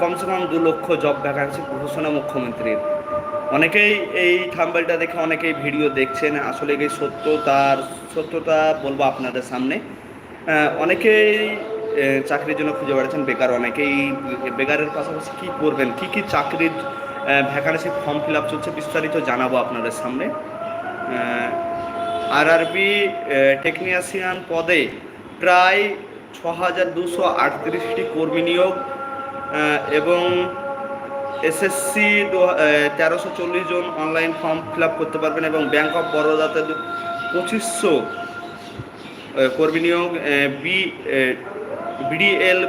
কমসে কম দু লক্ষ জব ভ্যাকান্সি ঘোষণা মুখ্যমন্ত্রীর। অনেকেই এই থাম্বেলটা দেখে অনেকেই ভিডিও দেখছেন, আসলে এই সত্য তার সত্যতা বলব আপনাদের সামনে। অনেকেই চাকরির জন্য খুঁজে বেড়াচ্ছেন, বেকার অনেকেই বেকারের পাশাপাশি কী করবেন, কী কী চাকরির ভ্যাকান্সি ফর্ম ফিল আপ চলছে বিস্তারিত জানাব আপনাদের সামনে। আর আরবি টেকনিশিয়ান পদে প্রায় ছ হাজার দুশো আটত্রিশটি কর্মী নিয়োগ এবং এসএসসি তেরোশো চল্লিশ জন অনলাইন ফর্ম ফিল করতে পারবেন এবং ব্যাংক অফ বরোদাতে পঁচিশশো কর্মী নিয়োগ বি বিডিএল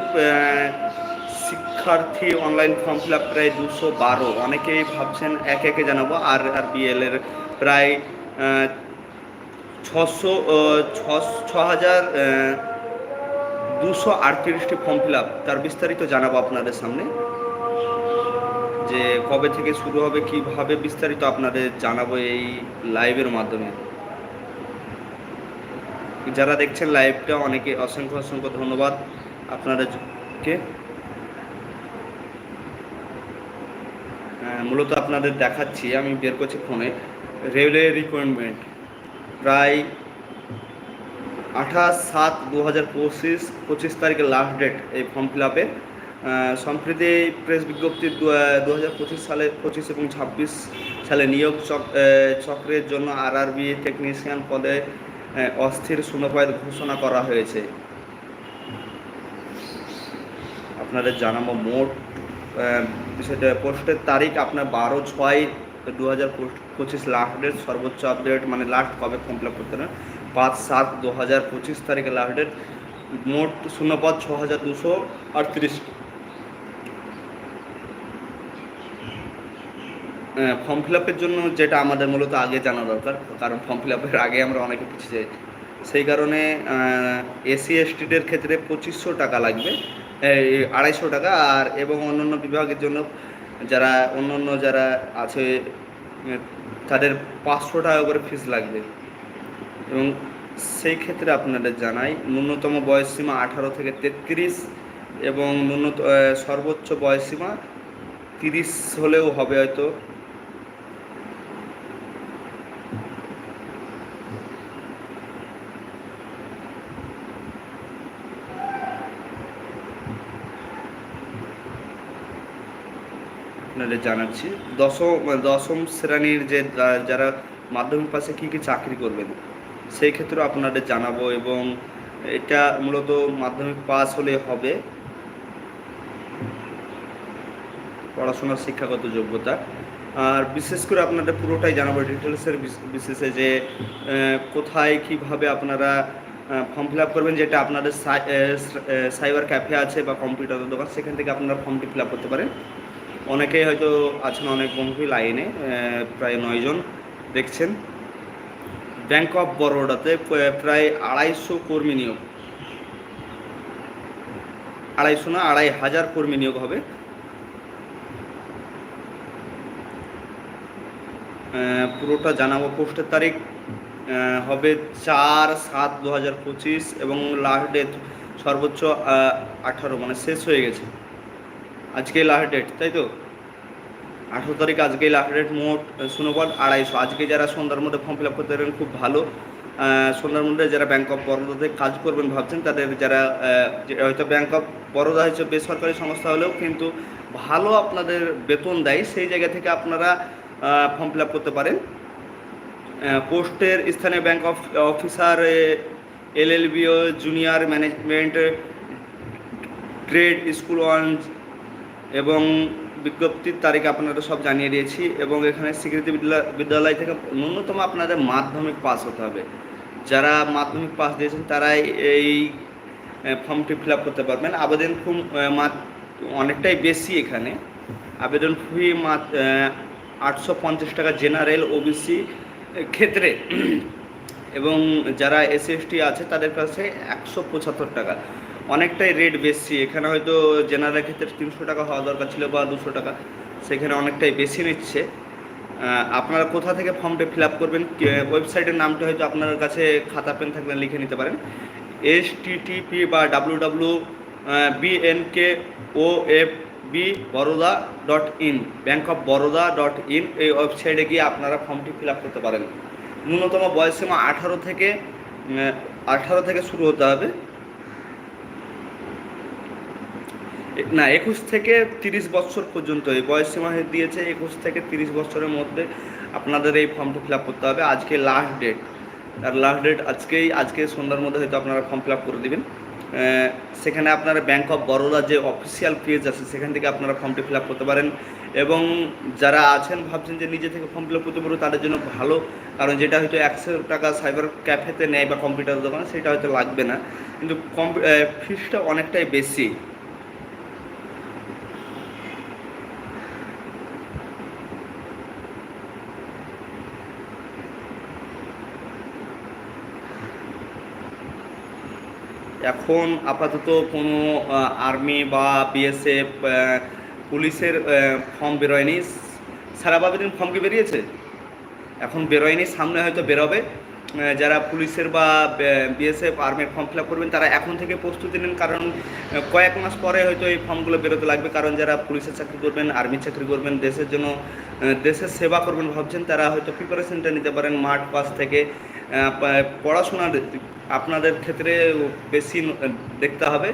শিক্ষার্থী অনলাইন ফর্ম ফিল আপ প্রায় দুশো বারো। অনেকেই ভাবছেন এক একে জানাব। আর আর বিএল এর প্রায় ছশো ছ হাজার দুশো আটত্রিশটি ফর্ম ফিল আপ তার বিস্তারিত জানাব আপনাদের সামনে। যে কবে থেকে শুরু হবে কীভাবে বিস্তারিত আপনাদের জানাব এই লাইভের মাধ্যমে। যারা দেখছেন লাইভটা অনেকে অসংখ্য অসংখ্য ধন্যবাদ আপনাদেরকে। আহ, মূলত আপনাদের দেখাচ্ছি আমি বের করছি ফোনে রেলওয়ে রিকোয়ারমেন্ট প্রায় আঠাশ সাত দু হাজার পঁচিশ পঁচিশ তারিখে লাস্ট ডেট এই ফর্ম ফিল আপের সম্প্রতি প্রেস বিজ্ঞপ্তি দু হাজার পঁচিশ সালে, পঁচিশ এবং ছাব্বিশ সালে নিয়োগ চক্রের জন্য আরআরবি টেকনিশিয়ান পদে অস্থির শূন্যপদ ঘোষণা করা হয়েছে। আপনাদের জানাব মোট বিষয়টা, পোস্টের তারিখ আপনার বারো ছয় দু হাজার পঁচিশ লাস্ট ডেট সর্বোচ্চ আপডেট মানে লাস্ট কবে ফর্ম ফিল আপ করতে হবে? পাঁচ সাত দু হাজার পঁচিশ তারিখে লাস্ট ডেট মোট শূন্যপদ ছ হাজার দুশো আটত্রিশ। ফর্ম ফিল আপের জন্য যেটা আমাদের মূলত আগে জানা দরকার, কারণ ফর্ম ফিল আপের আগে আমরা অনেকে পিছিয়ে যাই সেই কারণে এসি এসটিদের ক্ষেত্রে পঁচিশশো টাকা লাগবে আড়াইশো টাকা, আর এবং অন্যান্য বিভাগের জন্য যারা অন্য অন্য যারা আছে, তাদের পাঁচশো টাকা করে ফিস লাগবে। এবং সেই ক্ষেত্রে আপনাদের জানাই, ন্যূনতম বয়সসীমা আঠারো থেকে তেত্রিশ এবং ন্যূনত সর্বোচ্চ বয়সসীমা তিরিশ হলেও হবে হয়তো। আপনাদের জানাচ্ছি, দশম দশম শ্রেণির যে, যারা মাধ্যমিক পাশে কী কী চাকরি করবেন? সেই ক্ষেত্রেও আপনাদের জানাব এবং এটা মূলত মাধ্যমিক পাস হলে হবে। পড়াশোনার শিক্ষাগত যোগ্যতা। আর বিশেষ করে আপনাদের পুরোটাই জানাব ডিটেলসের বিশেষে যে কোথায় কীভাবে আপনারা ফর্ম ফিল আপ করবেন যেটা আপনাদের সাইবার ক্যাফে আছে বা কম্পিউটারের দোকান, সেখান থেকে আপনারা ফর্মটি ফিল আপ করতে পারেন। অনেকেই হয়তো আছেন অনেক বন্ধুই লাইনে প্রায় নয়জন দেখছেন। ব্যাংক অফ বরোডাতে প্রায় আড়াইশো কর্মী নিয়োগ। আড়াইশো না, আড়াই হাজার কর্মী নিয়োগ হবে। পুরোটা জানাব পোস্টের তারিখ। হবে চার সাত দু হাজার পঁচিশ এবং লাস্ট ডেট সর্বোচ্চ আঠারো মানে শেষ হয়ে গেছে। আজকে লাস্ট ডেট তাই তো? আঠারো তারিখ আজকে লাস্ট ডেট মোট শুনবল আড়াইশো। আজকে যারা সন্ধ্যার মধ্যে ফর্ম ফিল আপ করতে পারবেন খুব ভালো। সন্ধ্যার মধ্যে যারা ব্যাঙ্ক অফ বরোদাতে কাজ করবেন ভাবছেন, তাদের যারা হয়তো ব্যাঙ্ক অফ বরোদা হচ্ছে বেসরকারি সংস্থা হলেও কিন্তু ভালো আপনাদের বেতন দেয়, সেই জায়গা থেকে আপনারা ফর্ম ফিল আপ করতে পারেন। পোস্টের স্থানে bank of officer L L BO junior management trade school one এবং বিজ্ঞপ্তির তারিখ আপনারা সব জানিয়ে দিয়েছি এবং এখানে স্বীকৃতি বিদ্যালয় থেকে ন্যূনতম আপনাদের মাধ্যমিক পাস হতে হবে। যারা মাধ্যমিক পাস দিয়েছেন তারাই এই ফর্মটি ফিল করতে পারবেন। আবেদন খুব অনেকটাই বেশি এখানে। আবেদন ফি আটশো পঞ্চাশ টাকা জেনারেল ওবিসি ক্ষেত্রে। এবং যারা এসটি আছে তাদের কাছে একশো পঁচাত্তর টাকা। অনেকটাই রেট বেশি। এখানে হয়তো জেনারেল ক্ষেত্রে তিনশো টাকা হওয়া দরকার ছিল বা দুশো টাকা, সেখানে অনেকটাই বেশি নিচ্ছে। আপনারা কোথা থেকে ফর্মটা ফিল আপ করবেন? ওয়েবসাইটের নামটা হয়তো আপনার কাছে খাতা পেন থাকলে লিখে নিতে পারেন। এস টিটিপি বা W W BNK O F B Baroda dot in bank of Baroda dot in এই ওয়েবসাইটে গিয়ে আপনারা ফর্মটি ফিল আপ করতে পারেন। ন্যূনতম বয়সীমা আঠারো থেকে আঠারো থেকে শুরু হতে হবে। না, একুশ থেকে তিরিশ বছর পর্যন্ত এই বয়সসীমা দিয়েছে, একুশ থেকে তিরিশ বছরের মধ্যে আপনাদের এই ফর্মটি ফিল আপ করতে হবে। আজকে লাস্ট ডেট আর লাস্ট ডেট আজকেই আজকে সন্ধ্যার মধ্যে হয়তো আপনারা ফর্ম ফিল আপ করে দেবেন। সেখানে আপনারা ব্যাঙ্ক অফ বরোদা যে অফিসিয়াল পেজ আছে, সেখান থেকে আপনারা ফর্মটি ফিল আপ করতে পারেন। এবং যারা আছেন, ভাবছেন যে নিজে থেকে ফর্ম ফিল আপ করতে পারব, তাদের জন্য ভালো। কারণ যেটা হয়তো একশো টাকা সাইবার ক্যাফেতে নেয় বা কম্পিউটার দোকানে, সেটা হয়তো লাগবে না। কিন্তু কম ফিসটা অনেকটাই বেশি। এখন আপাতত কোনো আর্মি বা বিএসএফ পুলিশের ফর্ম বেরোয়নি। সারা বাবুদিন ফর্ম কি বেরিয়েছে? এখন বেরোয়নি, সামনে হয়তো বেরোবে। যারা পুলিশের বা বিএসএফ আর্মির ফর্ম ফিল করবেন, তারা এখন থেকে প্রস্তুতি নেন, কারণ কয়েক মাস পরে হয়তো এই ফর্মগুলো বেরোতে লাগবে, কারণ যারা পুলিশের চাকরি করবেন, আর্মির চাকরি করবেন, দেশের জন্য দেশের সেবা করবেন ভাবছেন, তারা হয়তো প্রিপারেশনটা নিতে পারেন মাঠ পাস থেকে। পড়াশোনার আপনাদের ক্ষেত্রে বেশি দেখতে হবে,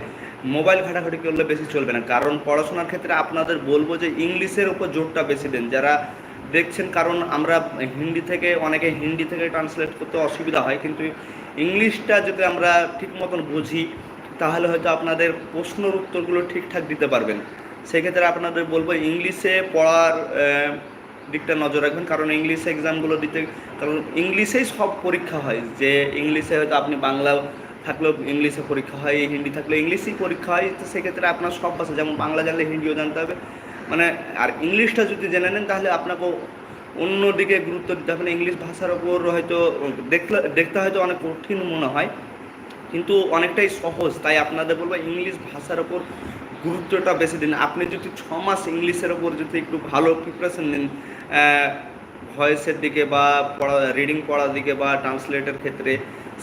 মোবাইল ঘাটাঘাটি করলে বেশি চলবে না, কারণ পড়াশোনার ক্ষেত্রে আপনাদের বলব যে, ইংলিশের উপর জোরটা বেশি দেন, যারা দেখছেন, কারণ আমরা হিন্দি থেকে, অনেকে হিন্দি থেকে ট্রান্সলেট করতে অসুবিধা হয়, কিন্তু ইংলিশটা যদি আমরা ঠিক মতন বুঝি, তাহলে হয়তো আপনাদের প্রশ্নের উত্তরগুলো ঠিকঠাক দিতে পারবেন। সেক্ষেত্রে আপনাদের বলব, ইংলিশে পড়ার দিকটা নজর রাখবেন, কারণ ইংলিশ এক্সামগুলো দিতে, কারণ ইংলিশেই সব পরীক্ষা হয়, যে ইংলিশে হয়তো আপনি বাংলা থাকলেও ইংলিশে পরীক্ষা হয়, হিন্দি থাকলে ইংলিশেই পরীক্ষা হয়, তো সেক্ষেত্রে আপনার সব ভাষা যেমন বাংলা জানলে হিন্দিও জানতে হবে মানে আর ইংলিশটা যদি জেনে নেন, তাহলে আপনাকে অন্যদিকে গুরুত্ব দিতে হবে ইংলিশ ভাষার ওপর হয়তো দেখলে, দেখতে হয়তো অনেক কঠিন মনে হয়, কিন্তু অনেকটাই সহজ। তাই আপনাদের বলব, ইংলিশ ভাষার ওপর গুরুত্বটা বেশি দিন। আপনি যদি ছ মাস ইংলিশের ওপর যদি একটু ভালো প্রিপারেশন নেন ভয়েসের দিকে বা পড়া রিডিং পড়ার দিকে বা ট্রান্সলেটের ক্ষেত্রে,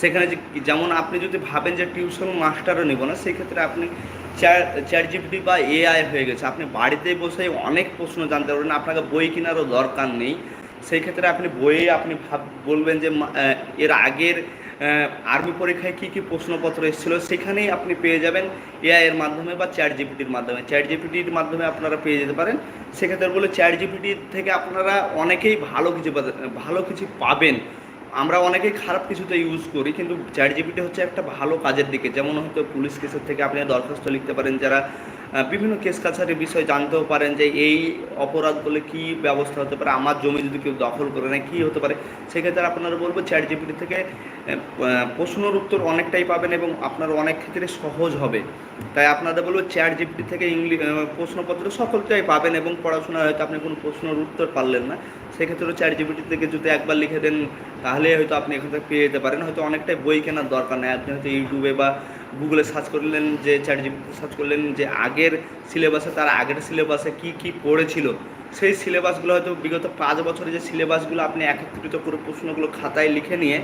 সেখানে যেমন আপনি যদি ভাবেন যে টিউশন মাস্টারও নেব না সেই ক্ষেত্রে আপনি চ্যাট জিপিটি বা এআই হয়ে গেছে। আপনি বাড়িতে বসে অনেক প্রশ্ন জানতে পারবেন, আপনাকে বই কেনারও দরকার নেই। সেই ক্ষেত্রে আপনি বইয়ে আপনি ভাব, বলবেন যে এর আগের আর্মি পরীক্ষায় কী কী প্রশ্নপত্র এসেছিল, সেখানেই আপনি পেয়ে যাবেন এআই এর মাধ্যমে বা চ্যাট জিপিটির মাধ্যমে। চ্যাট জিপিটির মাধ্যমে আপনারা পেয়ে যেতে পারেন। সেক্ষেত্রে বলে চ্যাট জিপিটি থেকে আপনারা অনেকেই ভালো কিছু ভালো কিছু পাবেন। আমরা অনেকেই খারাপ কিছুতে ইউজ করি, কিন্তু চ্যাট জিপিটি হচ্ছে একটা ভালো কাজের দিকে। যেমন হয়তো পুলিশ কেসের থেকে আপনি দরখাস্ত লিখতে পারেন, যারা বিভিন্ন কেস কাছারির বিষয়ে জানতেও পারেন যে এই অপরাধ বলে কী ব্যবস্থা হতে পারে, আমার জমি যদি কেউ দখল করে নেয়, কী হতে পারে? সেক্ষেত্রে আপনারা বলব চ্যাট জিপিটি থেকে প্রশ্নের উত্তর অনেকটাই পাবেন এবং আপনার অনেক ক্ষেত্রে সহজ হবে। তাই আপনাদের বলব চ্যাট জিপিটি থেকে ইংলিশ প্রশ্নপত্র সকলটাই পাবেন এবং পড়াশোনা হয়তো আপনি কোনো প্রশ্নের উত্তর পারলেন না। সেক্ষেত্রে চ্যাট জিপিটি থেকে যদি একবার লিখে দেন, তাহলে হয়তো আপনি এখান থেকে পেয়ে যেতে পারেন। হয়তো অনেকটাই বই কেনার দরকার নেই। আপনি হয়তো ইউটিউবে বা গুগলে সার্চ করলেন যে চ্যাট জিপিটি সার্চ করলেন যে আগের সিলেবাসে তার আগের সিলেবাসে কি কি পড়েছিল? সেই সিলেবাসগুলো হয়তো বিগত পাঁচ বছরে যে সিলেবাসগুলো আপনি একত্রিত করে প্রশ্নগুলো খাতায় লিখে নিয়ে,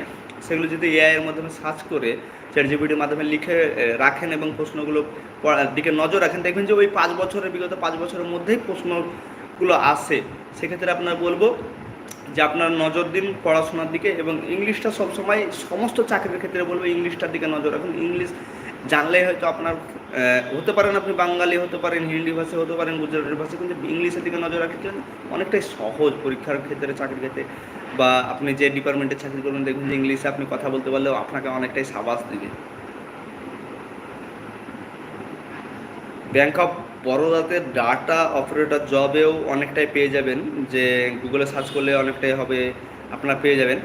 সেগুলো যদি এআইয়ের মাধ্যমে সার্চ করে চ্যাট জিপিটির মাধ্যমে লিখে রাখেন এবং প্রশ্নগুলো দিকে নজর রাখেন, দেখবেন যে ওই পাঁচ বছরের, বিগত পাঁচ বছরের মধ্যেই প্রশ্নগুলো আসে সেক্ষেত্রে আপনার বলব যে আপনার নজর দিন পড়াশোনার দিকে এবং ইংলিশটা সবসময় সমস্ত চাকরির ক্ষেত্রে বলব ইংলিশটার দিকে নজর রাখুন। ইংলিশ জানলেই হয়তো আপনার হতে পারেন আপনি বাঙালি, হতে পারেন হিন্দি ভাষা, হতে পারেন গুজরাটের ভাষা, কিন্তু ইংলিশের দিকে নজর রাখলে অনেকটাই সহজ পরীক্ষার ক্ষেত্রে, চাকরির ক্ষেত্রে। বা আপনি যে ডিপার্টমেন্টে চাকরি করবেন, দেখুন যে ইংলিশে আপনি কথা বলতে পারলেও আপনাকে অনেকটাই সাবাস দিবে। ব্যাংক অফ বরোদাতে ডাটা অপারেটর জবেও অনেকটাই পেয়ে যাবেন, যে গুগলে সার্চ করলে অনেকটাই হবে, আপনারা পেয়ে যাবেন।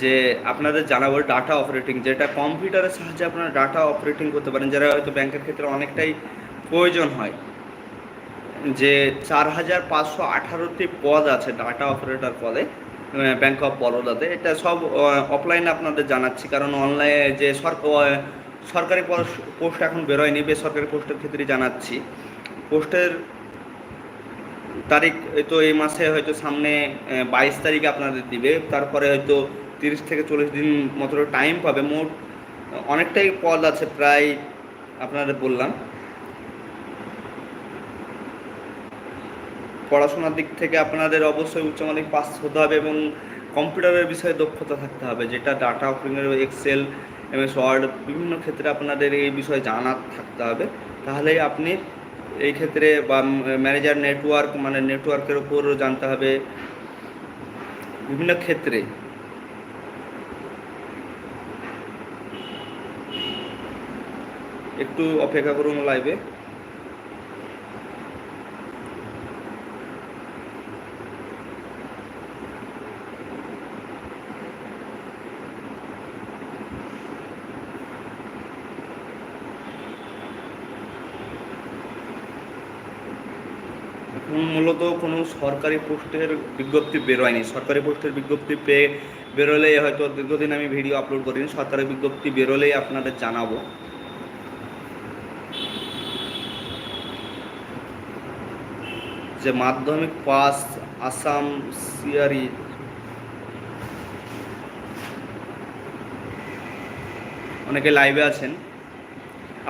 যে আপনাদের জানাব ডাটা অপারেটিং যেটা কম্পিউটারের সাহায্যে আপনারা ডাটা অপারেটিং করতে পারেন, যারা হয়তো ব্যাংকের ক্ষেত্রে অনেকটাই প্রয়োজন হয়। যে চার হাজার পাঁচশো আঠারোটি পদ আছে ডাটা অপারেটর পদে ব্যাংক অফ বরোদাতে এটা সব অফলাইনে আপনাদের জানাচ্ছি, কারণ অনলাইনে যে সরকার সরকারি পোস্ট এখন বেরোয়নি, বেসরকারি পোস্টের ক্ষেত্রে জানাচ্ছি। পোস্টের তারিখ তো এই মাসে হয়তো সামনে বাইশ তারিখে আপনাদের দিবে, তারপরে হয়তো তিরিশ থেকে চল্লিশ দিন মতো টাইম পাবে। মোট অনেকটাই পদ আছে প্রায়, আপনাদের বললাম। পড়াশোনার দিক থেকে আপনাদের অবশ্যই উচ্চ মাধ্যমিক পাস হতে হবে এবং কম্পিউটারের বিষয়ে দক্ষতা থাকতে হবে, যেটা data operating excel MS word বিভিন্ন ক্ষেত্রে আপনাদের এই বিষয়ে জানা থাকতে হবে। তাহলেই আপনি এই ক্ষেত্রে বা ম্যানেজার নেটওয়ার্ক মানে নেটওয়ার্কের উপরও জানতে হবে। বিভিন্ন ক্ষেত্রে একটু অপেক্ষা করুন লাইভে মূলত কোনো সরকারি পোস্টের বিজ্ঞপ্তি বেরোয়নি সরকারি পোস্টের বিজ্ঞপ্তি পেয়ে বেরোলেই হয়তো দীর্ঘদিন আমি ভিডিও আপলোড করিনি। সরকারি বিজ্ঞপ্তি বেরোলেই আপনাদের জানাব। যে মাধ্যমিক পাস আসাম সিআরই অনেকে লাইভে আছেন।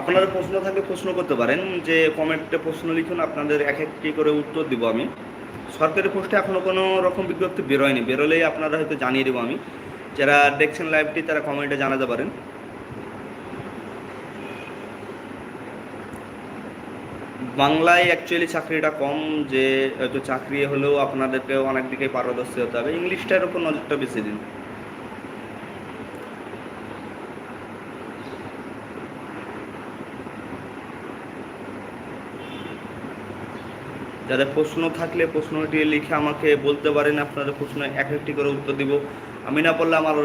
আপনারা প্রশ্ন থাকলে প্রশ্ন করতে পারেন যে কমেন্টে প্রশ্ন লিখুন, আপনাদের এক একটি করে উত্তর দিব আমি। সরকারি পোস্টে এখনও কোনো রকম বিজ্ঞপ্তি বেরোয়নি। বেরোলেই আপনারা হয়তো জানিয়ে দেবো আমি। যারা দেখছেন লাইভটি, তারা কমেন্টে জানাতে পারেন। বাংলায় অ্যাকচুয়ালি চাকরিটা কম, যে হয়তো চাকরি হলেও আপনাদেরকে অনেক দিকে পারদর্শী হতে হবে। ইংলিশটার উপর নজরটা বেশি দিন। যাদের প্রশ্ন থাকলে প্রশ্নটি লিখে আমাকে বলতে পারেন, আপনাদের প্রশ্ন এক একটি করে উত্তর দিব। আমি না পড়লে আমার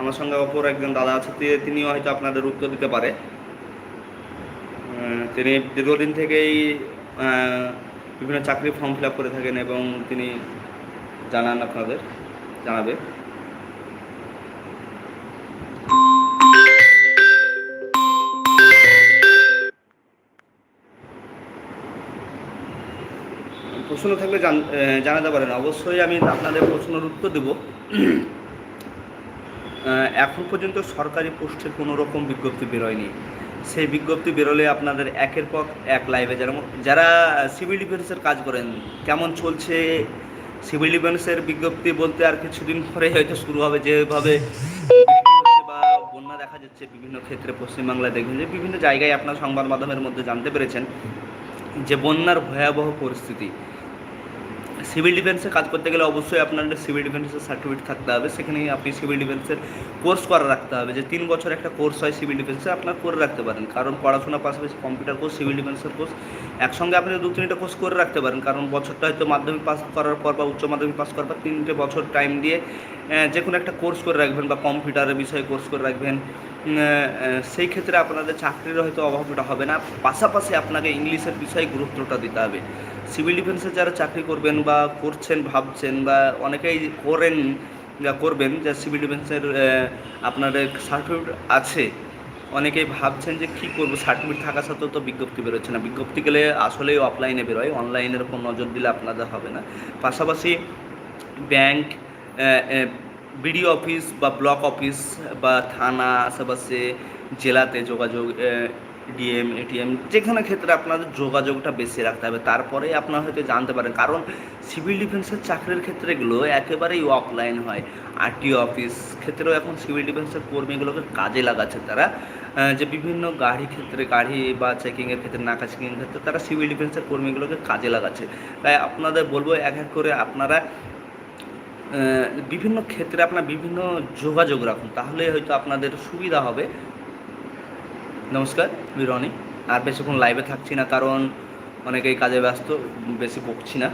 আমার সঙ্গে অপর একজন দাদা আছে তিনিও হয়তো আপনাদের উত্তর দিতে পারে। তিনি দীর্ঘদিন থেকেই বিভিন্ন চাকরি ফর্ম ফিল করে থাকেন এবং তিনি জানান আপনাদের, জানাবে। প্রশ্ন থাকলে জানাতে পারেন। অবশ্যই আমি আপনাদের প্রশ্নের উত্তর দেব। এখন পর্যন্ত সরকারি পোস্টের কোনো রকম বিজ্ঞপ্তি বেরোয়নি। সেই বিজ্ঞপ্তি বেরোলে আপনাদের একের পর এক লাইভে যারা যারা সিভিল ডিফেন্সের কাজ করেন, কেমন চলছে? সিভিল ডিফেন্সের বিজ্ঞপ্তি বলতে আর কিছুদিন পরে হয়তো শুরু হবে। যেভাবে বা বন্যা দেখা যাচ্ছে বিভিন্ন ক্ষেত্রে পশ্চিমবাংলায় দেখবেন যে বিভিন্ন জায়গায় আপনার সংবাদ মাধ্যমের মধ্যে জানতে পেরেছেন যে বন্যার ভয়াবহ পরিস্থিতি। সিভিল ডিফেন্সে কাজ করতে গেলে অবশ্যই আপনার সিভিল ডিফেন্সের সার্টিফিকেট থাকতে হবে। সেখানে আপনি সিভিল ডিফেন্সের কোর্স করা রাখতে হবে। যে তিন বছর একটা কোর্স হয় সিভিল ডিফেন্সে, আপনার করে রাখতে পারেন। কারণ পড়াশোনার পাশাপাশি কম্পিউটার কোর্স সিভিল ডিফেন্সের কোর্স একসঙ্গে আপনি দু তিনটা কোর্স করে রাখতে পারেন। কারণ বছরটা হয়তো মাধ্যমিক পাস করার পর বা উচ্চ মাধ্যমিক পাস করার পর তিনটে বছর টাইম দিয়ে যে কোনো একটা কোর্স করে রাখবেন বা কম্পিউটারের বিষয়ে কোর্স করে রাখবেন। সেই ক্ষেত্রে আপনাদের চাকরির হয়তো অভাবটা হবে না। পাশাপাশি আপনাকে ইংলিশের বিষয়ে গুরুত্বটা দিতে হবে। সিভিল ডিফেন্সে যারা চাকরি করবেন বা করছেন ভাবছেন বা অনেকেই করেন যা করবেন যা সিভিল ডিফেন্সের আহ, আপনাদের সার্টিফিকেট আছে অনেকেই ভাবছেন যে কী করব? সার্টিফিকেট থাকা সত্ত্বেও তো বিজ্ঞপ্তি বেরোচ্ছে না। বিজ্ঞপ্তি গেলে আসলেই অফলাইনে বেরোয় অনলাইনের উপর নজর দিলে আপনাদের হবে না। পাশাপাশি ব্যাংক বিডিও অফিস বা ব্লক অফিস বা থানা আশেপাশে জেলাতে যোগাযোগ ডিএম এটিএম যেখানে ক্ষেত্রে আপনাদের যোগাযোগটা বেশি রাখতে হবে। তারপরে আপনারা হয়তো জানতে পারেন, কারণ সিভিল ডিফেন্সের চাকরির ক্ষেত্রেগুলো একেবারেই অফলাইন হয়। আরটিও অফিস ক্ষেত্রেও এখন সিভিল ডিফেন্সের কর্মীগুলোকে কাজে লাগাচ্ছে তারা। যে বিভিন্ন গাড়ি ক্ষেত্রে, গাড়ি বা চেকিংয়ের ক্ষেত্রে নাকা চেকিংয়ের ক্ষেত্রে তারা সিভিল ডিফেন্সের কর্মীগুলোকে কাজে লাগাচ্ছে। তাই আপনাদের বলব, এক এক করে আপনারা বিভিন্ন ক্ষেত্রে আপনার বিভিন্ন যোগাযোগ রাখুন। তাহলে হয়তো আপনাদের সুবিধা হবে। নমস্কার, আমি রনি। আর বেশিক্ষণ লাইভে থাকছি না, কারণ অনেকেই কাজে ব্যস্ত, বেশি বকছি না।